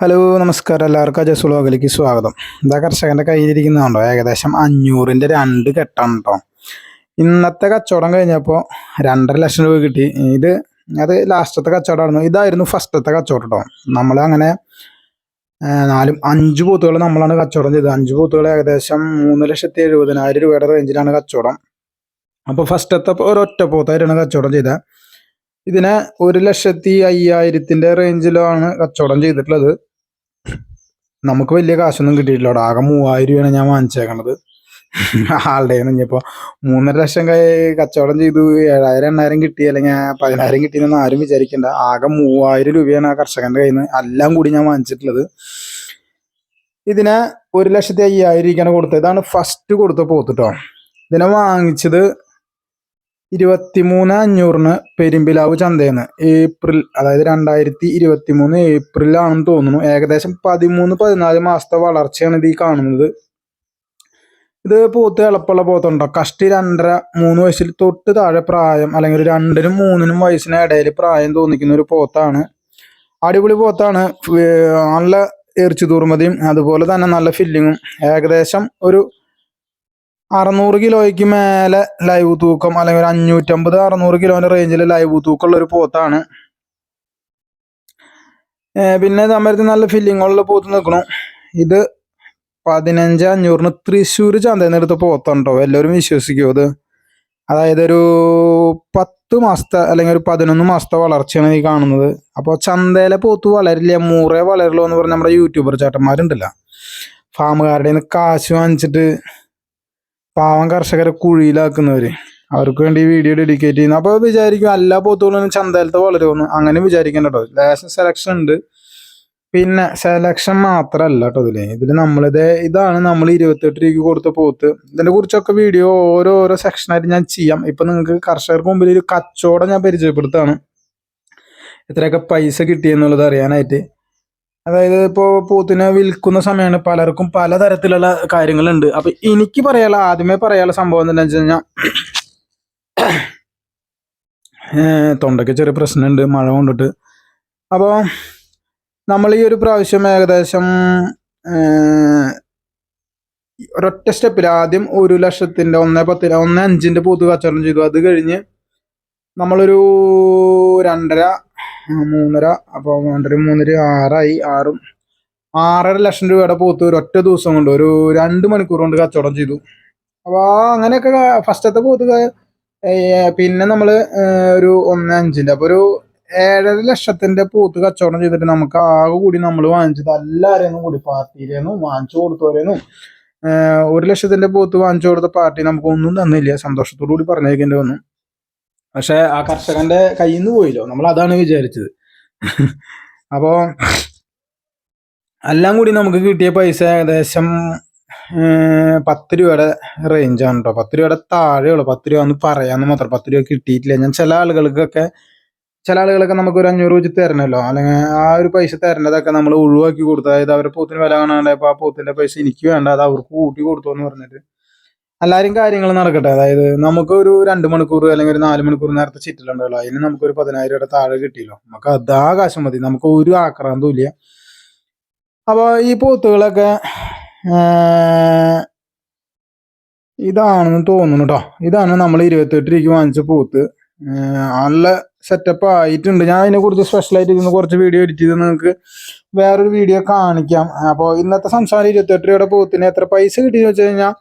Hello നമസ്കാരം. എല്ലാവർക്കും അജസ് സ്വാഗതം. ഇതാ കർഷകന്റെ കയ്യിലിരിക്കുന്നുണ്ടോ ഏകദേശം അഞ്ഞൂറിന്റെ രണ്ട് കെട്ടാണ് കേട്ടോ ഇന്നത്തെ കച്ചവടം കഴിഞ്ഞപ്പോൾ രണ്ടര ലക്ഷം രൂപ കിട്ടി. ഇത് അത് ലാസ്റ്റത്തെ കച്ചവടമായിരുന്നു. ഇതായിരുന്നു ഫസ്റ്റത്തെ കച്ചവടം കേട്ടോ നമ്മൾ അങ്ങനെ നാലും അഞ്ച് പോത്തുകൾ നമ്മളാണ് കച്ചവടം ചെയ്തത്. അഞ്ച് പോത്തുകൾ ഏകദേശം മൂന്ന് ലക്ഷത്തി എഴുപതിനായിരം രൂപയുടെ റേഞ്ചിലാണ് കച്ചവടം. അപ്പോൾ ഫസ്റ്റത്തെ ഒരൊറ്റ പോത്തായിട്ടാണ് കച്ചവടം ചെയ്തത്. ഇതിനെ ഒരു ലക്ഷത്തി അയ്യായിരത്തിന്റെ റേഞ്ചിലാണ് കച്ചവടം ചെയ്തിട്ടുള്ളത്. നമുക്ക് വലിയ കാശൊന്നും കിട്ടിയിട്ടില്ല ആകെ മൂവായിരം രൂപയാണ് ഞാൻ വാങ്ങിച്ചേക്കണത്. ആളുടെ ഇനിയിപ്പോൾ മൂന്നര ലക്ഷം കൈ കച്ചവടം ചെയ്തു. ഏഴായിരം എണ്ണായിരം കിട്ടി. അല്ലെങ്കിൽ പതിനായിരം കിട്ടിയെന്ന് ആരും വിചാരിക്കണ്ട. ആകെ മൂവായിരം രൂപയാണ് ആ കർഷകന്റെ കയ്യിൽ നിന്ന് എല്ലാം കൂടി ഞാൻ വാങ്ങിച്ചിട്ടുള്ളത്. ഇതിനെ ഒരു ലക്ഷത്തി അയ്യായിരം രൂപയ്ക്കാണ് കൊടുത്തത്. ഇതാണ് ഫസ്റ്റ് കൊടുത്ത പോത്തിട്ടോ ഇതിനെ വാങ്ങിച്ചത് ഇരുപത്തിമൂന്ന് അഞ്ഞൂറിന് പെരുമ്പിലാവ് ചന്തയെന്ന് ഏപ്രിൽ അതായത് രണ്ടായിരത്തി ഇരുപത്തി മൂന്ന് ഏപ്രിലാണെന്ന് തോന്നുന്നു. ഏകദേശം പതിമൂന്ന് പതിനാല് മാസത്തെ വളർച്ചയാണ് ഇത് ഈ കാണുന്നത്. ഇത് പോത്ത് എളുപ്പമുള്ള പോത്തുണ്ടോ? കഷ്ടി രണ്ടര മൂന്ന് വയസ്സിൽ തൊട്ട് താഴെ പ്രായം അല്ലെങ്കിൽ ഒരു രണ്ടിനും മൂന്നിനും വയസ്സിന് ഇടയിൽ പ്രായം തോന്നിക്കുന്ന ഒരു പോത്താണ്. അടിപൊളി പോത്താണ്. നല്ല എറിച്ചു തൂർമതിയും അതുപോലെ തന്നെ നല്ല ഫില്ലിങ്ങും. ഏകദേശം ഒരു അറുന്നൂറ് കിലോയ്ക്ക് മേലെ ലൈവ് തൂക്കം അല്ലെങ്കിൽ ഒരു അഞ്ഞൂറ്റമ്പത് അറുന്നൂറ് കിലോന്റെ റേഞ്ചിൽ ലൈവ് തൂക്കമുള്ള ഒരു പോത്താണ് പിന്നെ സമയത്ത് നല്ല ഫില്ലിങ്ങുള്ള പോത്ത് നിൽക്കണം. ഇത് പതിനഞ്ച് അഞ്ഞൂറിന് തൃശ്ശൂർ ചന്തയിൽ പോത്തുണ്ടോ എല്ലാവരും വിശ്വസിക്കും ഇത് അതായത് ഒരു പത്ത് മാസത്തെ അല്ലെങ്കിൽ ഒരു പതിനൊന്ന് മാസത്തെ വളർച്ചയാണ് ഈ കാണുന്നത്. അപ്പോൾ ചന്തയിലെ പോത്ത് വളരില്ല മൂറേ വളരുള്ളൂ എന്ന് പറഞ്ഞ നമ്മുടെ യൂട്യൂബർ ചേട്ടന്മാരുണ്ടല്ലോ. ഫാമുകാരുടെ കാശ് വാങ്ങിച്ചിട്ട് പാവം കർഷകരെ കുഴിയിലാക്കുന്നവര്. അവർക്ക് വേണ്ടി വീഡിയോ ഡെഡിക്കേറ്റ് ചെയ്യുന്നു അപ്പോൾ വിചാരിക്കും എല്ലാ പോത്തുകളും ചന്തയിലത്തെ വളരുമെന്ന് അങ്ങനെ വിചാരിക്കേണ്ട കേട്ടോ ലേശം സെലക്ഷൻ ഉണ്ട്. പിന്നെ സെലക്ഷൻ മാത്രമല്ല കേട്ടോ ഇതിൽ. ഇതിൽ നമ്മളിത് ഇതാണ് നമ്മൾ ഇരുപത്തെട്ട് രൂപയ്ക്ക് കൊടുത്ത പോത്ത്. ഇതിനെ കുറിച്ചൊക്കെ വീഡിയോ ഓരോരോ ഓരോ സെക്ഷനായിട്ട് ഞാൻ ചെയ്യാം. ഇപ്പൊ നിങ്ങൾക്ക് കർഷകർക്ക് മുമ്പിൽ ഒരു കച്ചവടം ഞാൻ പരിചയപ്പെടുത്താണ്. എത്രയൊക്കെ പൈസ കിട്ടിയെന്നുള്ളത് അറിയാനായിട്ട്. അതായത് ഇപ്പോൾ പൂത്തിനെ വിൽക്കുന്ന സമയമാണ് പലർക്കും പലതരത്തിലുള്ള കാര്യങ്ങളുണ്ട്. അപ്പൊ എനിക്ക് പറയാനുള്ള ആദ്യമേ പറയാനുള്ള സംഭവം എന്താണെന്ന് വെച്ച് കഴിഞ്ഞാൽ തൊണ്ടയ്ക്ക് ചെറിയ പ്രശ്നമുണ്ട് മഴ കൊണ്ടിട്ട്. അപ്പോൾ നമ്മൾ ഈ ഒരു പ്രാവശ്യം ഏകദേശം ഒരൊറ്റ സ്റ്റെപ്പിൽ ആദ്യം ഒരു ലക്ഷത്തിന്റെ ഒന്നേ പത്തിന് ഒന്നേ അഞ്ചിന്റെ പോത്ത് കച്ചവടം ചെയ്തു. അത് കഴിഞ്ഞ് നമ്മളൊരു രണ്ടര മൂന്നര അപ്പോൾ രണ്ടര മൂന്നര ആറായി ആറും. ആറര ലക്ഷം രൂപയുടെ പോത്ത് ഒരു ഒറ്റ ദിവസം കൊണ്ട് ഒരു രണ്ട് മണിക്കൂർ കൊണ്ട് കച്ചവടം ചെയ്തു. അപ്പോൾ ആ അങ്ങനെയൊക്കെ ഫസ്റ്റത്തെ പോത്ത് പിന്നെ നമ്മൾ ഒരു ഒന്ന് അഞ്ചിന്റെ അപ്പോൾ ഒരു ഏഴര ലക്ഷത്തിന്റെ പോത്ത് കച്ചവടം ചെയ്തിട്ട് നമുക്ക് ആകെ കൂടി നമ്മൾ വാങ്ങിച്ചത് എല്ലാവരെയും കൂടി പാർട്ടിയിലേന്നും വാങ്ങിച്ചു കൊടുത്തവരേന്നും ഒരു ലക്ഷത്തിന്റെ പോത്ത് വാങ്ങിച്ചു കൊടുത്ത പാർട്ടി നമുക്കൊന്നും തന്നില്ല. സന്തോഷത്തോടു കൂടി പറഞ്ഞേക്കേണ്ടി വന്നു. പക്ഷെ ആ കർഷകന്റെ കയ്യിൽ നിന്ന് പോയില്ലോ. നമ്മൾ അതാണ് വിചാരിച്ചത്. അപ്പോ എല്ലാം കൂടി നമുക്ക് കിട്ടിയ പൈസ ഏകദേശം പത്ത് രൂപയുടെ റേഞ്ചാണ് കേട്ടോ പത്ത് രൂപയുടെ താഴെയുള്ളൂ പത്ത് രൂപ എന്ന് പറയാന്ന് മാത്രം. പത്ത് രൂപ കിട്ടിയിട്ടില്ല. ഞാൻ ചില ആളുകൾക്കൊക്കെ ചില ആളുകളൊക്കെ നമുക്ക് ഒരു അഞ്ഞൂറ് വെച്ച് തരണല്ലോ. അല്ലെങ്കിൽ ആ ഒരു പൈസ തരേണ്ടതൊക്കെ നമ്മൾ ഒഴിവാക്കി കൊടുത്തു. അതായത് അവരുടെ പോത്തിന് വില കാണാണ്ടായപ്പോൾ ആ പോത്തിന്റെ പൈസ എനിക്ക് വേണ്ട അത് അവർക്ക് കൂട്ടി കൊടുത്തു എന്ന് പറഞ്ഞിട്ട്. എല്ലാവരും കാര്യങ്ങൾ നടക്കട്ടെ. അതായത് നമുക്ക് ഒരു രണ്ട് മണിക്കൂർ അല്ലെങ്കിൽ ഒരു നാല് മണിക്കൂർ നേരത്തെ ചിറ്റിലുണ്ടല്ലോ. അതിന് നമുക്ക് ഒരു പതിനായിരം രൂപയുടെ താഴെ കിട്ടിയല്ലോ. നമുക്ക് അതാ കാശം മതി. നമുക്ക് ഒരു ആക്രാന്തവും ഇല്ല. അപ്പൊ ഈ പോത്തുകളൊക്കെ ഇതാണെന്ന് തോന്നുന്നു കേട്ടോ ഇതാണ് നമ്മൾ ഇരുപത്തെട്ട് രൂപയ്ക്ക് വാങ്ങിച്ച പോത്ത്. നല്ല സെറ്റപ്പ് ആയിട്ടുണ്ട്. ഞാൻ അതിനെ കുറിച്ച് സ്പെഷ്യലായിട്ട് ഇരുന്ന് കുറച്ച് വീഡിയോ എഡിറ്റ് ചെയ്ത് നിങ്ങൾക്ക് വേറൊരു വീഡിയോ കാണിക്കാം. അപ്പോൾ ഇന്നത്തെ സംസാരം ഇരുപത്തെട്ട് രൂപയുടെ പൂത്തിന് എത്ര പൈസ കിട്ടിയെന്ന് വെച്ച് കഴിഞ്ഞാൽ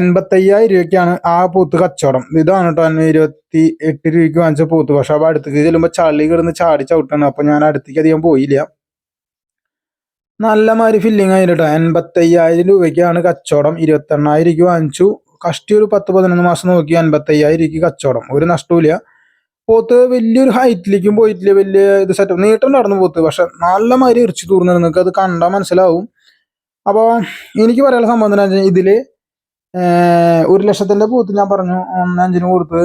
എൺപത്തയ്യായിരം രൂപയ്ക്കാണ് ആ പൂത്ത് കച്ചവടം. ഇതാണ് കേട്ടോ ഇരുപത്തി എട്ട് രൂപയ്ക്ക് വാങ്ങിച്ച പൂത്ത്. പക്ഷെ അപ്പോൾ അടുത്തേക്ക് ചെല്ലുമ്പോൾ ചളി കിടന്ന് ചാടി ചവിട്ടാണ്. അപ്പോൾ ഞാൻ അടുത്തേക്ക് അധികം പോയില്ല. നല്ല മാതിരി ഫില്ലിങ് ആയിട്ട് കേട്ടോ എൺപത്തയ്യായിരം രൂപയ്ക്കാണ് കച്ചവടം. ഇരുപത്തെണ്ണായിരം രൂപയ്ക്ക് വാങ്ങിച്ചു. കഷ്ടി ഒരു പത്ത് പതിനൊന്ന് മാസം നോക്കി എൺപത്തയ്യായിരം രൂപയ്ക്ക് കച്ചവടം. ഒരു നഷ്ടവുമില്ല. പോത്ത് വലിയൊരു ഹൈറ്റിലേക്കും പോയിട്ടില്ല. വലിയ ഇത് സെറ്റപ്പ് നീട്ടം നടന്നു പോത്ത്. പക്ഷെ നല്ല മാതിരി എറിച്ചു തൂർന്നു നിങ്ങൾക്ക് അത് കണ്ടാൽ മനസ്സിലാവും. അപ്പോൾ എനിക്ക് പറയാനുള്ള സംഭവം എന്താണെന്ന് വെച്ചാൽ ഏഹ് ഒരു ലക്ഷത്തിന്റെ പോത്ത് ഞാൻ പറഞ്ഞു. ഒന്ന് അഞ്ചിന് കൊടുത്ത്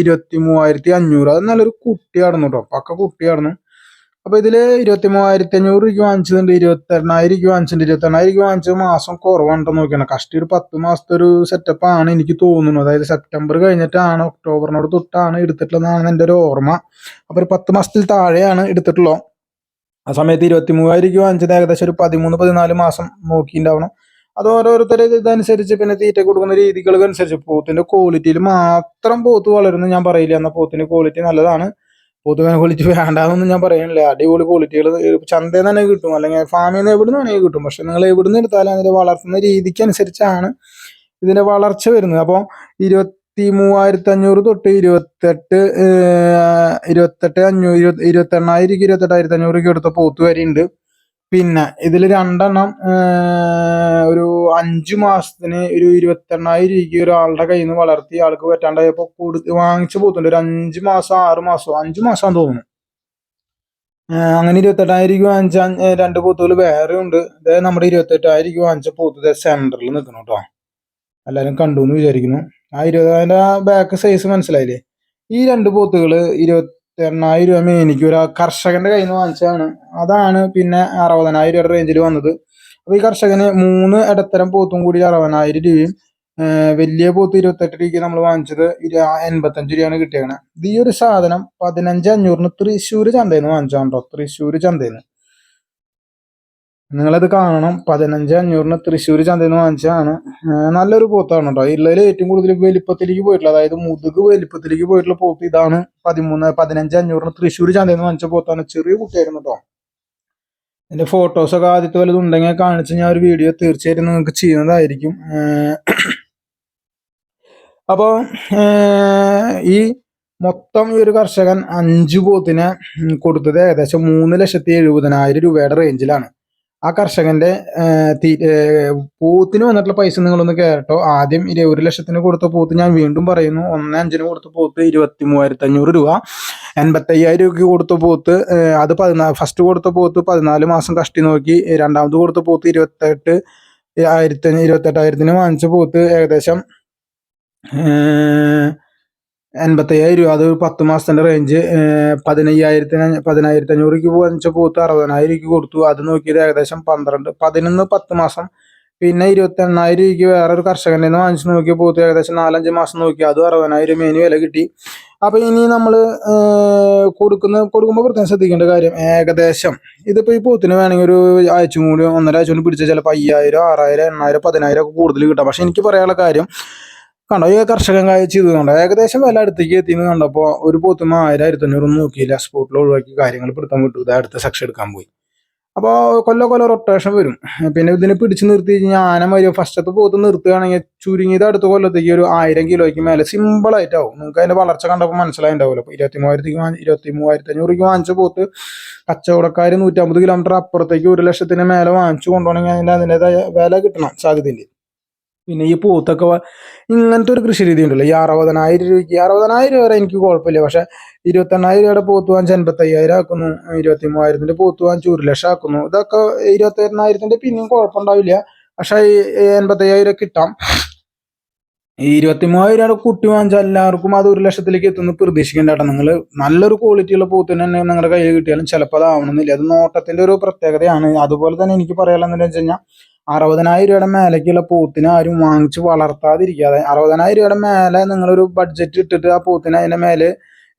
ഇരുപത്തി മൂവായിരത്തി അഞ്ഞൂറ്. അത് നല്ലൊരു കുട്ടിയായിരുന്നു കേട്ടോ. പക്ക കുട്ടിയായിരുന്നു. അപ്പൊ ഇതിൽ ഇരുപത്തി മൂവായിരത്തി അഞ്ഞൂറ് രൂപയ്ക്ക് വാങ്ങിച്ചതുണ്ട് ഇരുപത്തി എണ്ണായിരം രൂപയ്ക്ക് വാങ്ങിച്ചിട്ടുണ്ട് ഇരുപത്തി എണ്ണായിരം രൂപ വാങ്ങിച്ചത് മാസം കുറവാണ്ടോ നോക്കിയാണ്. കഷ്ടി ഒരു പത്ത് മാസത്തെ ഒരു സെറ്റപ്പ് ആണ് എനിക്ക് തോന്നുന്നു അതായത് സെപ്റ്റംബർ കഴിഞ്ഞിട്ടാണ് ഒക്ടോബറിനോട് തൊട്ടാണ് എടുത്തിട്ടുള്ളതെന്നാണ് എന്റെ ഒരു ഓർമ്മ. അപ്പൊ ഒരു പത്ത് മാസത്തിൽ താഴെയാണ് എടുത്തിട്ടുള്ളത്. ആ സമയത്ത് ഇരുപത്തി മൂവായിരം രൂപ വാങ്ങിച്ചത് ഏകദേശം ഒരു പതിമൂന്ന് പതിനാല് മാസം നോക്കിയിട്ടുണ്ടാവണം. അത് ഓരോരുത്തരെ ഇതനുസരിച്ച് പിന്നെ തീറ്റ കൊടുക്കുന്ന രീതികൾക്ക് അനുസരിച്ച് പോത്തിന്റെ ക്വാളിറ്റിയിൽ മാത്രം പോത്ത് വളരുന്നു ഞാൻ പറയില്ല. എന്നാൽ പോത്തിന്റെ ക്വാളിറ്റി നല്ലതാണ്. പോത്ത് ക്വാളിറ്റി വേണ്ടാന്നൊന്നും ഞാൻ പറയുന്നില്ല അടിപൊളി ക്വാളിറ്റികൾ ചന്തയിൽ നിന്ന് തന്നെ കിട്ടും. അല്ലെങ്കിൽ ഫാമിൽ നിന്ന് എവിടെ നിന്ന് വേണമെങ്കിൽ കിട്ടും. പക്ഷെ നിങ്ങൾ എവിടെ നിന്ന് എടുത്താലും അതിന്റെ വളർത്തുന്ന രീതിക്ക് അനുസരിച്ചാണ് ഇതിന്റെ വളർച്ച വരുന്നത്. അപ്പോൾ ഇരുപത്തി മൂവായിരത്തി അഞ്ഞൂറ് തൊട്ട് ഇരുപത്തെട്ട് ഇരുപത്തെട്ട് അഞ്ഞൂറ് ഇരുപത്തി ഇരുപത്തെണ്ണായിരം ഇരുപത്തെട്ടായിരത്തി അഞ്ഞൂറ് എടുത്ത പോത്ത് വരെയുണ്ട്. പിന്നെ ഇതിൽ രണ്ടെണ്ണം ഒരു അഞ്ചു മാസത്തിന് ഒരു ഇരുപത്തെണ്ണായിരം രൂപയ്ക്ക് ഒരാളുടെ കയ്യിൽ നിന്ന് വളർത്തി ആൾക്ക് പറ്റാണ്ടായപ്പോ കൊടുത്ത് വാങ്ങിച്ചു പോത്തുണ്ട്. ഒരു അഞ്ചു മാസം ആറ് മാസം? അഞ്ചു മാസം തോന്നുന്നു. അങ്ങനെ ഇരുപത്തെട്ടായിരം രൂപ വാങ്ങിച്ച രണ്ട് പോത്തുകൾ വേറെ ഉണ്ട്. ഇത് നമ്മുടെ ഇരുപത്തെട്ടായിരം രൂപ വാങ്ങിച്ച പോത്ത് സെന്ററിൽ നിൽക്കണം കേട്ടോ എല്ലാവരും കണ്ടു എന്ന് വിചാരിക്കുന്നു. ആ ഇരുപതിന്റെ ബാക്ക് സൈസ് മനസ്സിലായില്ലേ? ഈ രണ്ട് പൂത്തുകൾ ഇരുപത്തി എണ്ണായിരം രൂപ മേനിക്ക് ഒരു കർഷകന്റെ കയ്യിൽ നിന്ന് വാങ്ങിച്ചതാണ്. അതാണ് പിന്നെ അറുപതിനായിരം രൂപ റേഞ്ചിൽ വന്നത്. അപ്പൊ ഈ കർഷകന് മൂന്ന് ഇടത്തരം പോത്തും കൂടി അറുപതിനായിരം രൂപയും വലിയ പോത്ത് ഇരുപത്തെട്ട് രൂപയ്ക്ക് നമ്മൾ വാങ്ങിച്ചത് എൺപത്തഞ്ച് രൂപയാണ് കിട്ടിയേക്കണത് ഇത് ഈ ഒരു സാധനം പതിനഞ്ച് അഞ്ഞൂറിന് തൃശ്ശൂർ ചന്തയിൽ നിന്ന് വാങ്ങിച്ചാണ്ടോ തൃശ്ശൂർ ചന്തയിൽ നിന്ന്. നിങ്ങളത് കാണണം. പതിനഞ്ച് അഞ്ഞൂറിന് തൃശ്ശൂർ ചന്തയിൽ വാങ്ങിച്ചാണ് നല്ലൊരു പോത്താണ് കേട്ടോ ഉള്ളതിൽ ഏറ്റവും കൂടുതൽ വലിപ്പത്തിലേക്ക് പോയിട്ടുള്ള അതായത് മുതുക് വലിപ്പത്തിലേക്ക് പോയിട്ടുള്ള പോത്ത് ഇതാണ്. പതിമൂന്ന് പതിനഞ്ച് അഞ്ഞൂറിന് തൃശ്ശൂർ ചന്തയിൽ നിന്ന് വാങ്ങിച്ച പോത്താണ്. ചെറിയ കുട്ടിയായിരുന്നു കേട്ടോ ഇതിന്റെ ഫോട്ടോസൊക്കെ ആദ്യത്തെ വലുതുണ്ടെങ്കിൽ കാണിച്ച് ഞാൻ ഒരു വീഡിയോ തീർച്ചയായിട്ടും നിങ്ങൾക്ക് ചെയ്യുന്നതായിരിക്കും. അപ്പോൾ ഈ മൊത്തം ഈ ഒരു കർഷകൻ അഞ്ച് പോത്തിനെ കൊടുത്തത് ഏകദേശം മൂന്ന് ലക്ഷത്തി എഴുപതിനായിരം രൂപയുടെ റേഞ്ചിലാണ് ആ കർഷകന്റെ പൂത്തിന് വന്നിട്ടുള്ള പൈസ നിങ്ങളൊന്ന് കേട്ടോ. ആദ്യം ഒരു ലക്ഷത്തിന് കൊടുത്ത പോത്ത് ഞാൻ വീണ്ടും പറയുന്നു. ഒന്ന് അഞ്ചിന് കൊടുത്ത പോത്ത് ഇരുപത്തി മൂവായിരത്തി അഞ്ഞൂറ് രൂപ. എൺപത്തയ്യായിരം രൂപയ്ക്ക് കൊടുത്ത പോത്ത് അത് പതിനാ ഫസ്റ്റ് കൊടുത്ത പോത്ത് പതിനാല് മാസം കഷ്ടി നോക്കി. രണ്ടാമത് കൊടുത്ത പോത്ത് ഇരുപത്തെട്ട് ആയിരത്തിന് ഇരുപത്തെട്ടായിരത്തിന് വാങ്ങിച്ച പോത്ത് ഏകദേശം എൺപത്തയ്യായിരം രൂപ. അത് പത്ത് മാസത്തിന്റെ റേഞ്ച് പതിനയ്യായിരത്തിന് പതിനായിരത്തി അഞ്ഞൂറ് രൂപയ്ക്ക് വാങ്ങിച്ച പോത്ത് അറുപതിനായിരം രൂപയ്ക്ക് കൊടുത്തു. അത് നോക്കിയത് ഏകദേശം പന്ത്രണ്ട് പതിനൊന്ന് പത്ത് മാസം. പിന്നെ ഇരുപത്തി എണ്ണായിരം രൂപയ്ക്ക് വേറൊരു കർഷകന്റെ നിന്ന് വാങ്ങിച്ചു നോക്കിയ പോത്ത് ഏകദേശം നാലഞ്ച് മാസം നോക്കി. അതും അറുപതിനായിരം മേനി വില കിട്ടി. അപ്പോൾ ഇനി നമ്മൾ കൊടുക്കുന്ന കൊടുക്കുമ്പോൾ പ്രത്യേകം ശ്രദ്ധിക്കേണ്ട കാര്യം ഏകദേശം. ഇതിപ്പോ ഈ പോത്തിന് വേണമെങ്കിൽ ഒരു ആഴ്ച കൂടി ഒന്നര ആഴ്ച കൊണ്ട് പിടിച്ചാൽ ചിലപ്പോൾ അയ്യായിരം ആറായിരം എണ്ണായിരം പതിനായിരം ഒക്കെ കൂടുതൽ കിട്ടാം. പക്ഷേ എനിക്ക് പറയാനുള്ള കാര്യം കണ്ടോ? ഈ കർഷകൻ കാഴ്ച ഇത് കണ്ടോ? ഏകദേശം വില അടുത്തേക്ക് എത്തിയെന്ന് കണ്ടപ്പോൾ ഒരു പോത്തും ആയിരം ആയിരത്തി അഞ്ഞൂറൊന്നും നോക്കിയില്ല. സ്പോട്ടിൽ ഒഴിവാക്കി കാര്യങ്ങൾ പിടുത്തം വിട്ടു ഇത് അടുത്ത സെക്ഷൻ എടുക്കാൻ പോയി. അപ്പോൾ കൊല്ല കൊല്ല റൊട്ടേഷൻ വരും. പിന്നെ ഇതിനെ പിടിച്ചു നിർത്തി കഴിഞ്ഞാൽ ആന മതി ഫസ്റ്റത്തെ പോത്ത് നിർത്തുകയാണെങ്കിൽ ചുരുങ്ങിയത് അടുത്ത കൊല്ലത്തേക്ക് ഒരു ആയിരം കിലോയ്ക്ക് മേലെ സിമ്പിൾ ആയിട്ടാവും. നിങ്ങൾക്ക് അതിന്റെ വളർച്ച കണ്ടപ്പോൾ മനസ്സിലായിണ്ടാവുമല്ലോ അപ്പോൾ ഇരുപത്തി മൂവായിരത്തി ഇരുപത്തി മൂവായിരത്തി അഞ്ഞൂറ് രൂപയ്ക്ക് വാങ്ങിച്ച പോത്ത് കച്ചവടക്കാർ നൂറ്റമ്പത് കിലോമീറ്റർ അപ്പുറത്തേക്ക് ഒരു ലക്ഷത്തിന് മേലെ വാങ്ങിച്ചു കൊണ്ടുപോകണമെങ്കിൽ അതിന്റെ അതിന്റെതായ വില കിട്ടണം സാധ്യതയുണ്ട് പിന്നെ ഈ പൂത്തൊക്കെ ഇങ്ങനത്തെ ഒരു കൃഷി രീതി ഉണ്ടല്ലോ. ഈ അറുപതിനായിരം രൂപയ്ക്ക് അറുപതിനായിരം വരെ എനിക്ക് കുഴപ്പമില്ല. പക്ഷെ ഇരുപത്തെണ്ണായിരം രൂപയുടെ പൂത്ത് വാങ്ങിച്ച് അൻപത്തയ്യായിരം ആക്കുന്നു. ഇരുപത്തി മൂവായിരത്തിന്റെ പൂത്ത് വാങ്ങിച്ച് ഒരു ലക്ഷം ആക്കുന്നു. ഇതൊക്കെ ഇരുപത്തി എണ്ണായിരത്തിന്റെ പിന്നെയും കുഴപ്പമുണ്ടാവില്ല. പക്ഷെ എൺപത്തയ്യായിരം കിട്ടാം. ഈ ഇരുപത്തി മൂവായിരം കുട്ടി വാങ്ങിച്ചാൽ എല്ലാവർക്കും അത് ഒരു ലക്ഷത്തിലേക്ക് എത്തുന്നു പ്രതീക്ഷിക്കേണ്ട കേട്ടോ. നിങ്ങൾ നല്ലൊരു ക്വാളിറ്റിയുള്ള പൂത്തിന് തന്നെ നിങ്ങളുടെ കയ്യിൽ കിട്ടിയാലും ചിലപ്പോൾ അത് ആവണമെന്നില്ല. അത് നോട്ടത്തിന്റെ ഒരു പ്രത്യേകതയാണ്. അതുപോലെ തന്നെ എനിക്ക് പറയാനുള്ളതെന്ന് വെച്ച് കഴിഞ്ഞാൽ അറുപതിനായിരം രൂപയുടെ മേലേക്കുള്ള പോത്തിനെ ആരും വാങ്ങിച്ച് വളർത്താതിരിക്കാതെ അറുപതിനായിരം രൂപയുടെ മേലെ നിങ്ങളൊരു ബഡ്ജറ്റ് ഇട്ടിട്ട് ആ പോത്തിനെ അതിന്റെ മേലെ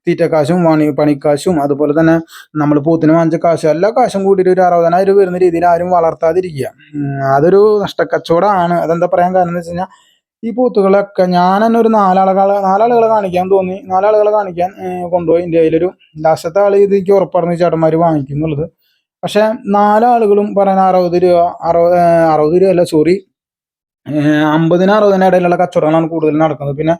തീറ്റക്കാശും പണി പണിക്കാശും അതുപോലെ തന്നെ നമ്മൾ പോത്തിന് വാങ്ങിച്ച കാശും എല്ലാ കാശും കൂട്ടിയിട്ട് ഒരു അറുപതിനായിരം രൂപ വരുന്ന രീതിയിൽ ആരും വളർത്താതിരിക്കുക. അതൊരു നഷ്ടക്കച്ചവടമാണ്. അതെന്താ പറയാൻ കാരണം എന്ന് വെച്ച് കഴിഞ്ഞാൽ ഈ പോത്തുകളൊക്കെ ഞാൻ തന്നെ ഒരു നാലാളുകളെ നാലാളുകളെ കാണിക്കാൻ തോന്നി. നാലാളുകളെ കാണിക്കാൻ കൊണ്ടുപോയി. ഇന്ത്യയിലൊരു ലാസ്റ്റത്തെ ആൾ ഇത് എനിക്ക് ചേട്ടന്മാർ വാങ്ങിക്കുന്നുള്ളത്. പക്ഷെ നാലാളുകളും പറയുന്ന അറുപത് രൂപ അറുപത് അറുപത് രൂപ അല്ല സോറി അമ്പതിന് അറുപതിന് ഇടയിലുള്ള കച്ചവടങ്ങളാണ് കൂടുതൽ നടക്കുന്നത്. പിന്നെ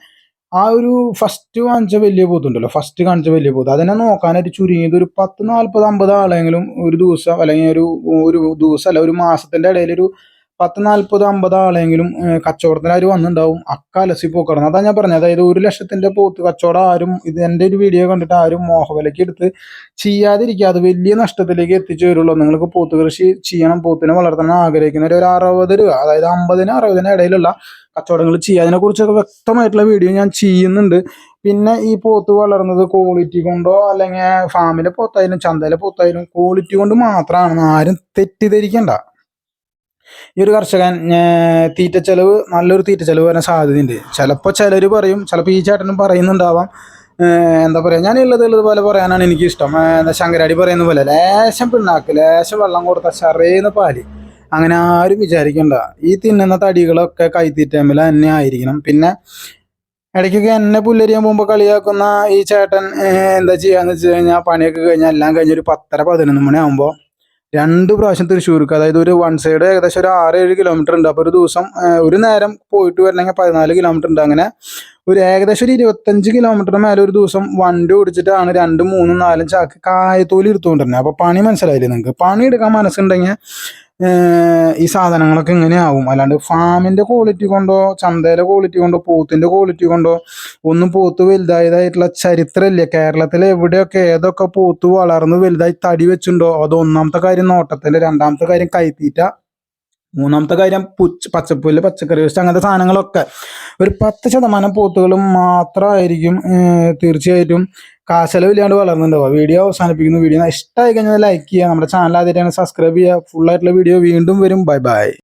ആ ഒരു ഫസ്റ്റ് കാണിച്ച വലിയ പോത്തുണ്ടല്ലോ ഫസ്റ്റ് കാണിച്ച വലിയ പോത്ത്. അതിനെ നോക്കാനായിട്ട് ചുരുങ്ങിയത് ഒരു പത്ത് നാൽപ്പത് അമ്പത് ആളെങ്കിലും ഒരു ദിവസം അല്ലെങ്കിൽ ഒരു ഒരു ദിവസം അല്ല ഒരു മാസത്തിന്റെ ഇടയിൽ ഒരു പത്ത് നാൽപ്പത് അമ്പത് ആളെങ്കിലും കച്ചവടത്തിന് ആര് വന്നിട്ടുണ്ടാവും അക്കാലസി പോക്കണം അതാ ഞാൻ പറഞ്ഞത് അതായത് ഒരു ലക്ഷത്തിന്റെ പോത്ത് കച്ചവടം ആരും ഇത് എന്റെ ഒരു വീഡിയോ കണ്ടിട്ട് ആരും മോഹവിലയ്ക്ക് എടുത്ത് ചെയ്യാതിരിക്കുക. അത് വലിയ നഷ്ടത്തിലേക്ക് എത്തിച്ചു വരുള്ളൂ. നിങ്ങൾക്ക് പോത്ത് കൃഷി ചെയ്യണം പോത്തിനെ വളർത്തണം ആഗ്രഹിക്കുന്നവർ ഒരു അറുപത് രൂപ അതായത് അമ്പതിന് അറുപതിന് ഇടയിലുള്ള കച്ചവടങ്ങൾ ചെയ്യുക അതിനെ കുറിച്ചൊക്കെ വ്യക്തമായിട്ടുള്ള വീഡിയോ ഞാൻ ചെയ്യുന്നുണ്ട്. പിന്നെ ഈ പോത്ത് വളർന്നത് ക്വാളിറ്റി കൊണ്ടോ അല്ലെങ്കിൽ ഫാമിലെ പോത്തായാലും ചന്തയിലെ പോത്തായാലും ക്വാളിറ്റി കൊണ്ട് മാത്രമാണ് ആരും തെറ്റിദ്ധരിക്കണ്ട. ഈ ഒരു കർഷകൻ തീറ്റ ചെലവ് നല്ലൊരു തീറ്റ ചെലവ് വരാൻ സാധ്യതയുണ്ട്. ചിലപ്പോൾ ചിലർ പറയും ചിലപ്പോൾ ഈ ചേട്ടനും പറയുന്നുണ്ടാവാം. എന്താ പറയുക ഞാൻ ഉള്ളത് ഉള്ളത് പോലെ പറയാനാണ് എനിക്കിഷ്ടം. എന്താ ശങ്കരാടി പറയുന്ന പോലെ ലേശം പിണ്ണാക്ക് ലേശം വെള്ളം കൊടുത്ത ചെറിയുന്ന പാൽ. അങ്ങനെ ആരും വിചാരിക്കണ്ട. ഈ തിന്നുന്ന തടികളൊക്കെ കൈത്തീറ്റമ്മിൽ തന്നെ ആയിരിക്കണം. പിന്നെ ഇടയ്ക്കൊക്കെ എന്നെ പുല്ലരിയാൻ പോകുമ്പോൾ കളിയാക്കുന്ന ഈ ചേട്ടൻ എന്താ ചെയ്യാന്ന് വെച്ച് കഴിഞ്ഞാൽ പണിയൊക്കെ കഴിഞ്ഞാൽ എല്ലാം കഴിഞ്ഞൊരു പത്തര പതിനൊന്ന് മണിയാകുമ്പോൾ രണ്ട് പ്രാവശ്യം തൃശ്ശൂർക്ക് അതായത് ഒരു വൺ സൈഡ് ഏകദേശം ഒരു ആറ് ഏഴ് കിലോമീറ്റർ ഉണ്ട്. അപ്പോൾ ഒരു ദിവസം ഒരു നേരം പോയിട്ട് വരണമെങ്കിൽ പതിനാല് കിലോമീറ്റർ ഉണ്ട്. അങ്ങനെ ഒരു ഏകദേശം ഒരു ഇരുപത്തഞ്ച് കിലോമീറ്റർ മേലെ ഒരു ദിവസം വണ്ടി ഓടിച്ചിട്ടാണ് രണ്ടും മൂന്നും നാലും ചാക്ക് കായത്തോലി എടുത്തുകൊണ്ടിരുന്നത് അപ്പോൾ പണി മനസ്സിലായില്ലേ നിങ്ങൾക്ക്? പണി എടുക്കാൻ മനസ്സുണ്ടെങ്കിൽ ഈ സാധനങ്ങളൊക്കെ ഇങ്ങനെയാവും. അല്ലാണ്ട് ഫാമിന്റെ ക്വാളിറ്റി കൊണ്ടോ ചന്തയിലെ ക്വാളിറ്റി കൊണ്ടോ പോത്തിന്റെ ക്വാളിറ്റി കൊണ്ടോ ഒന്നും പോത്ത് വലുതായതായിട്ടുള്ള ചരിത്രമില്ല. കേരളത്തിൽ എവിടെയൊക്കെ ഏതൊക്കെ പോത്ത് വളർന്ന് വലുതായി തടി വെച്ചിട്ടുണ്ടോ അത് ഒന്നാമത്തെ കാര്യം നോട്ടത്തിൽ രണ്ടാമത്തെ കാര്യം കൈത്തീറ്റ മൂന്നാമത്തെ കാര്യം പുച്ച് പച്ചപ്പുല്ല് പച്ചക്കറി വേസ്റ്റ് അങ്ങനത്തെ സാധനങ്ങളൊക്കെ. ഒരു പത്ത് ശതമാനം പോത്തുകളും മാത്രമായിരിക്കും തീർച്ചയായിട്ടും കാശലവില്ലാണ്ട് വളർന്നുണ്ടാവുക വീഡിയോ അവസാനിപ്പിക്കുന്നു. വീഡിയോ ഇഷ്ടമായി കഴിഞ്ഞാൽ ലൈക്ക് ചെയ്യുക. നമ്മുടെ ചാനൽ ആദ്യമായിട്ടാണ് സബ്സ്ക്രൈബ് ചെയ്യുക. ഫുൾ ആയിട്ടുള്ള വീഡിയോ വീണ്ടും വരും. Bye bye